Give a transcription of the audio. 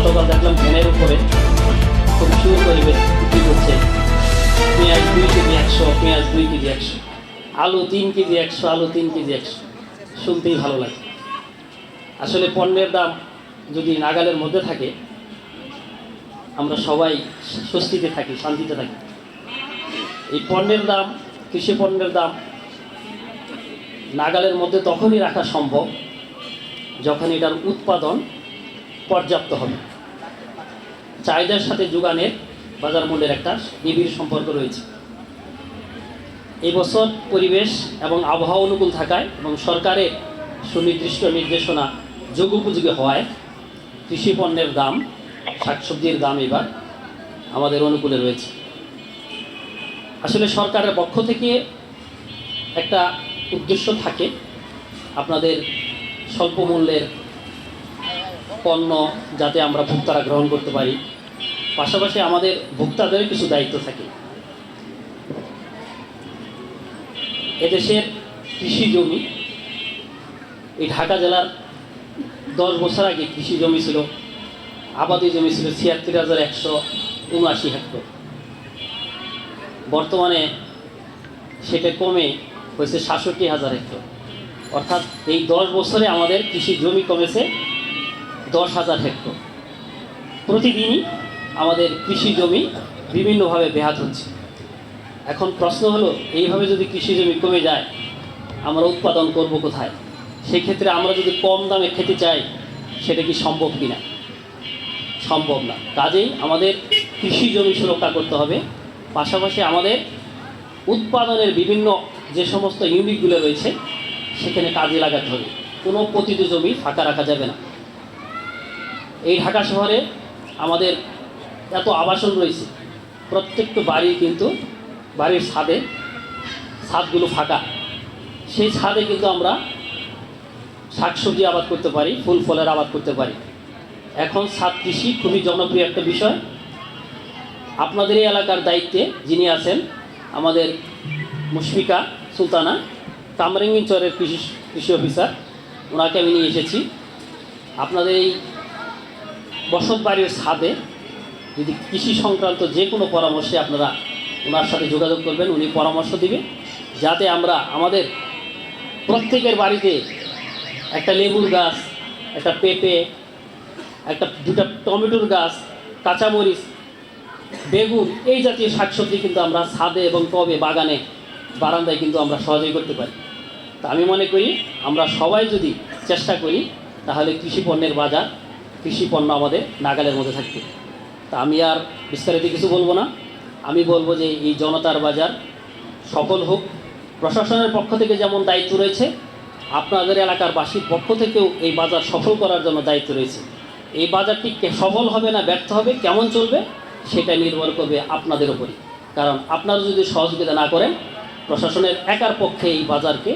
গতকাল দেখলাম ভ্যানের উপরে খুব সুন্দর পরিবেশ বিক্রি করছে। পেঁয়াজ দুই কেজি একশো, পেঁয়াজ দুই কেজি একশো, আলু তিন কেজি একশো, আলু তিন কেজি একশো। শুনতেই ভালো লাগে। আসলে পণ্যের দাম যদি নাগালের মধ্যে থাকে, আমরা সবাই স্বস্তিতে থাকি, শান্তিতে থাকি। এই পণ্যের দাম, কৃষি পণ্যের দাম নাগালের মধ্যে তখনই রাখা সম্ভব যখন এটার উৎপাদন পর্যাপ্ত হবে। চাহিদার সাথে যোগানের বাজার মূল্যের একটা নিবিড় সম্পর্ক রয়েছে। এই বছর পরিবেশ এবং আবহাওয়া অনুকূল থাকায় এবং সরকারের সুনির্দিষ্ট নির্দেশনা যোগোপযোগী হওয়ায় কৃষি পণ্যের দাম, শাকসবজির দাম এবার আমাদের অনুকূলে রয়েছে। আসলে সরকারের পক্ষ থেকে একটা উদ্দেশ্য থাকে আপনাদের স্বল্প মূল্যের পণ্য যাতে আমরা ভোক্তারা গ্রহণ করতে পারি। পাশাপাশি আমাদের ভোক্তাদের কিছু দায়িত্ব থাকে। এদেশের কৃষি জমি, এই ঢাকা জেলার দশ বছর আগে কৃষি জমি ছিল, আবাদি জমি ছিল ছিয়াত্তর হাজার একশো উনআশি হেক্টর। বর্তমানে সেটা কমে হয়েছে সাতষট্টি হাজার হেক্টর। অর্থাৎ এই দশ বছরে আমাদের কৃষি জমি কমেছে দশ হাজার হেক্টর। প্রতিদিনই আমাদের কৃষি জমি বিভিন্নভাবে ব্যাহত হচ্ছে। এখন প্রশ্ন হলো, এইভাবে যদি কৃষি জমি কমে যায়, আমরা উৎপাদন করব কোথায়? সেই ক্ষেত্রে আমরা যদি কম দামে খেতে চাই, সেটা কি সম্ভব কি না সম্ভব না। কাজেই আমাদের কৃষি জমি সুরক্ষা করতে হবে। পাশাপাশি আমাদের উৎপাদনের বিভিন্ন যে সমস্ত ইউনিটগুলো রয়েছে, সেখানে কাজে লাগাতে হবে। কোনো পতিত জমি ফাঁকা রাখা যাবে না। এই ঢাকা শহরে আমাদের এত আবাসন রয়েছে। প্রত্যেকটা বাড়ি কিন্তু বাড়ির ছাদে ছাদগুলো ফাঁকা। সেই ছাদে কিন্তু আমরা শাকসবজি আবাদ করতে পারি, ফুল ফলের আবাদ করতে পারি। এখন ছাদ কৃষি খুবই জনপ্রিয় একটা বিষয়। আপনাদের এই এলাকার দায়িত্বে যিনি আছেন আমাদের মুশফিকা সুলতানা, কামরেঙ্গিন চরের কৃষি কৃষি অফিসার, ওনাকে আমি নিয়ে এসেছি। আপনাদের এই বসত বাড়ির ছাদে যদি কৃষি সংক্রান্ত যে কোনো পরামর্শে আপনারা ওনার সাথে যোগাযোগ করবেন, উনি পরামর্শ দিবে। যাতে আমরা আমাদের প্রত্যেকের বাড়িতে একটা লেবুর গাছ, একটা পেঁপে, একটা দুটা টমেটোর গাছ, কাঁচামরিচ, বেগুন, এই জাতীয় শাকসবজি কিন্তু আমরা ছাদে এবং টবে, বাগানে, বারান্দায় কিন্তু আমরা সহজেই করতে পারি। তা আমি মনে করি, আমরা সবাই যদি চেষ্টা করি, তাহলে কৃষি পণ্যের বাজার, কৃষি পণ্য আমাদের নাগালের মধ্যে থাকবে। তা আমি আর বিস্তারিত কিছু বলব না। আমি বলব যে এই জনতার বাজার সফল হোক। প্রশাসনের পক্ষ থেকে যেমন দায়িত্ব রয়েছে, আপনাদের এলাকার বাসীর পক্ষ থেকেও এই বাজার সফল করার জন্য দায়িত্ব রয়েছে। এই বাজারটি সফল হবে না ব্যর্থ হবে, কেমন চলবে, সেটা নির্ভর করবে আপনাদের উপরই। কারণ আপনারা যদি সহযোগিতা না করেন, প্রশাসনের একার পক্ষে এই বাজারকে